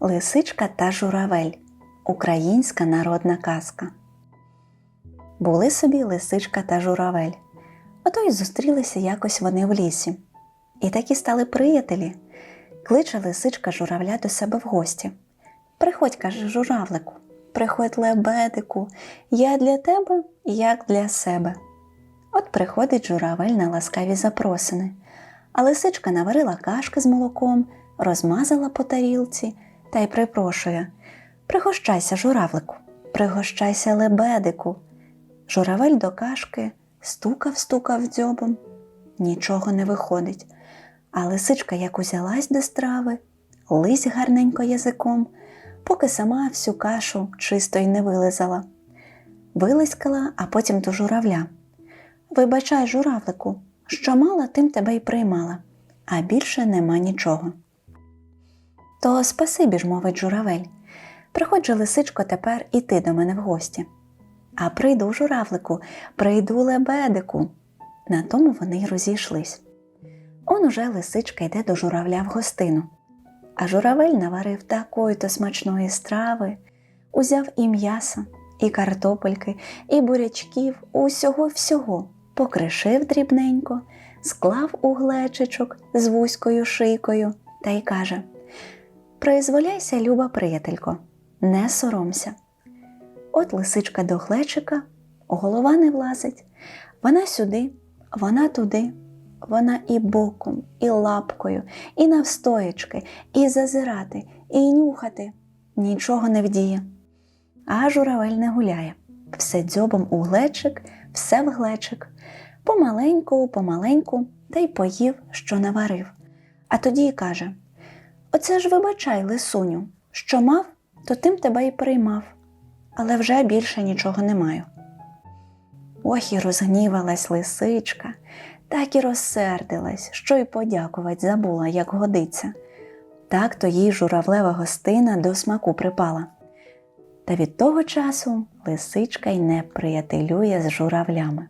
Лисичка та журавель. Українська народна казка. Були собі лисичка та журавель. Ото й зустрілися якось вони в лісі. І такі стали приятелі. Кличе лисичка журавля до себе в гості. Приходь, каже журавлику, приходь лебедику, я для тебе, як для себе. От приходить журавель на ласкаві запросини, а лисичка наварила кашки з молоком, розмазала по тарілці та й припрошує Пригощайся, журавлику, пригощайся лебедику. Журавель до кашки стукав, стукав дзьобом. Нічого не виходить. А лисичка як узялась до страви, лись гарненько язиком, поки сама всю кашу чисто й не вилизала. Вилискала, а потім до журавля. Вибачай, журавлику, що мала, тим тебе й приймала, а більше нема нічого. То спасибі ж, мовить журавель. Приходь лисичко, тепер і ти до мене в гості. А прийду, журавлику, прийду лебедику. На тому вони й розійшлись. Он уже лисичка йде до журавля в гостину. А журавель наварив такої то смачної страви, узяв і м'яса, і картопельки, і бурячків, усього всього, покришив дрібненько, склав у глечичок з вузькою шийкою та й каже: Произволяйся, люба приятелько, не соромся. От лисичка до глечика, голова не влазить, вона сюди, вона туди, вона і боком, і лапкою, і навстоячки, і зазирати, і нюхати нічого не вдіє. А журавель не гуляє. Все дзьобом у глечик, все в глечик, помаленьку, помаленьку, та й поїв, що наварив. А тоді й каже: Оце ж вибачай, лисуню, що мав, то тим тебе й приймав, але вже більше нічого не маю. Ох і розгнівалась лисичка, так і розсердилась, що й подякувати забула, як годиться. Так то їй журавлева гостина до смаку припала. Та від того часу лисичка й не приятелює з журавлями.